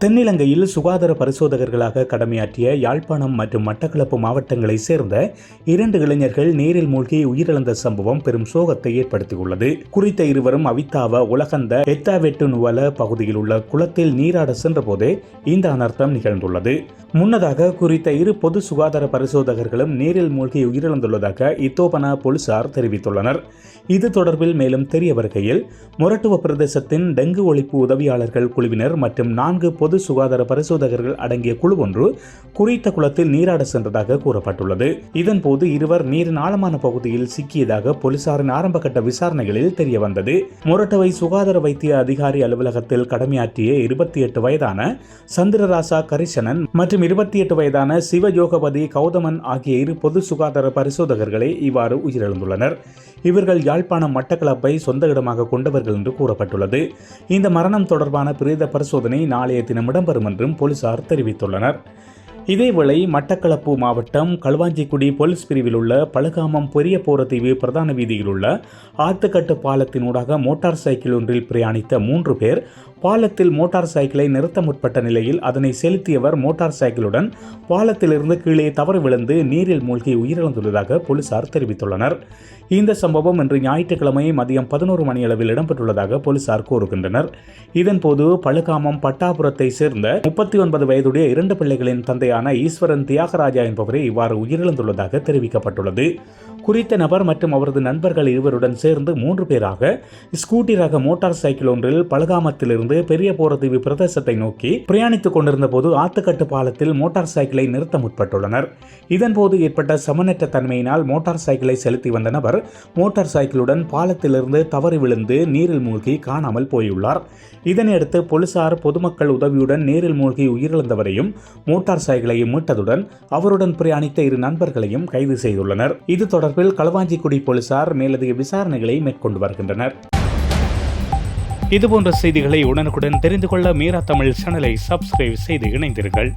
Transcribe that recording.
தென்னிலங்கையில் சுகாதார பரிசோதகர்களாக கடமையாற்றிய யாழ்ப்பாணம் மற்றும் மட்டக்களப்பு மாவட்டங்களைச் சேர்ந்த இரண்டு இளைஞர்கள் நீரில் மூழ்கி உயிரிழந்த சம்பவம் பெரும் சோகத்தை ஏற்படுத்தியுள்ளது. குறித்த இருவரும் அவித்தாவ உலகந்த எத்தாவெட்டு நுவல பகுதியில் உள்ள குளத்தில் நீராட சென்றபோதே இந்த அனர்த்தம் நிகழ்ந்துள்ளது. முன்னதாக குறித்த இரு பொது சுகாதார பரிசோதகர்களும் நீரில் மூழ்கி உயிரிழந்துள்ளதாக இத்தோபனா போலீசார் தெரிவித்துள்ளனர். இது தொடர்பில் மேலும் தெரிய வருகையில் மொரட்டுவ பிரதேசத்தின் டெங்கு ஒழிப்பு உதவியாளர்கள் குழுவினர் மற்றும் நான்கு பொது சுகாதார பரிசோதகர்கள் அடங்கிய குழு ஒன்று குறித்த குளத்தில் நீராட சென்றதாக கூறப்பட்டுள்ளது. இதன்போது இருவர் நீரின் ஆழமான பகுதியில் சிக்கியதாக போலீசாரின் ஆரம்பகட்ட விசாரணைகளில் தெரிய வந்தது. சுகாதார வைத்திய அதிகாரி அலுவலகத்தில் கடமையாற்றிய இருபத்தி எட்டு வயதான சந்திரராசா கரிசனன் மற்றும் இருபத்தி எட்டு வயதான சிவயோகபதி கௌதமன் ஆகிய இரு பொது சுகாதார பரிசோதகர்களே இவ்வாறு உயிரிழந்துள்ளனர். இவர்கள் யாழ்ப்பாணம் மட்டக்களப்பை சொந்த இடமாக கொண்டவர்கள் என்று கூறப்பட்டுள்ளது. இந்த மரணம் தொடர்பான பிரேத பரிசோதனை நாளைய தினம் இடம்பெறும் என்றும் போலீசார் தெரிவித்துள்ளனர். இதேவேளை மட்டக்களப்பு மாவட்டம் களுவாஞ்சிக்குடி போலீஸ் பிரிவில் உள்ள பழுகாமம் பெரிய போரத்தீவு பிரதான வீதியில் உள்ள ஆத்துக்கட்டு பாலத்தினூடாக மோட்டார் சைக்கிள் ஒன்றில் பிரயாணித்த மூன்று பேர் பாலத்தில் மோட்டார் சைக்கிளை நிறுத்த முற்பட்ட நிலையில் அதனை செலுத்தியவர் மோட்டார் சைக்கிளுடன் பாலத்திலிருந்து கீழே தவறு விழுந்து நீரில் மூழ்கி உயிரிழந்துள்ளதாக போலீசார் தெரிவித்துள்ளனர். இந்த சம்பவம் இன்று ஞாயிற்றுக்கிழமை மதியம் பதினோரு மணியளவில் இடம்பெற்றுள்ளதாக போலீசார் கூறுகின்றனர். இதன்போது பழுகாமம் பட்டாபுரத்தை சேர்ந்த முப்பத்தி ஒன்பது வயதுடைய இரண்டு பிள்ளைகளின் தந்தையான ஈஸ்வரன் தியாகராஜா என்பவரே இவ்வாறு உயிரிழந்துள்ளதாக தெரிவிக்கப்பட்டுள்ளது. குறித்த நபர் மற்றும் அவரது நண்பர்கள் இருவருடன் சேர்ந்து மூன்று பேராக ஸ்கூட்டி ரக மோட்டார் சைக்கிள் ஒன்றில் பலகாமத்திலிருந்து பெரிய போரதீவு பிரதேசத்தை நோக்கி பிரயாணித்துக் கொண்டிருந்த போது ஆத்துக்கட்டு பாலத்தில் மோட்டார் சைக்கிளை நிறுத்த முற்பட்டுள்ளனர். இதன்போது ஏற்பட்ட சமநற்ற தன்மையினால் மோட்டார் சைக்கிளை செலுத்தி வந்த நபர் மோட்டார் சைக்கிளுடன் பாலத்திலிருந்து தவறி விழுந்து நீரில் மூழ்கி காணாமல் போயுள்ளார். இதனையடுத்து போலீசார் பொதுமக்கள் உதவியுடன் நீரில் மூழ்கி உயிரிழந்தவரையும் மோட்டார் சைக்கிளையும் மீட்டதுடன் அவருடன் பிரயாணித்த இரு நண்பர்களையும் கைது செய்துள்ளனர். இது தொடர்பில் களவாஞ்சிக்குடி போலீசார் மேலதிக விசாரணைகளை மேற்கொண்டு வருகின்றனர். இதுபோன்ற செய்திகளை உடனுக்குடன் தெரிந்து கொள்ள மீரா தமிழ் சேனலை சப்ஸ்கிரைப் செய்து இணைந்தீர்கள்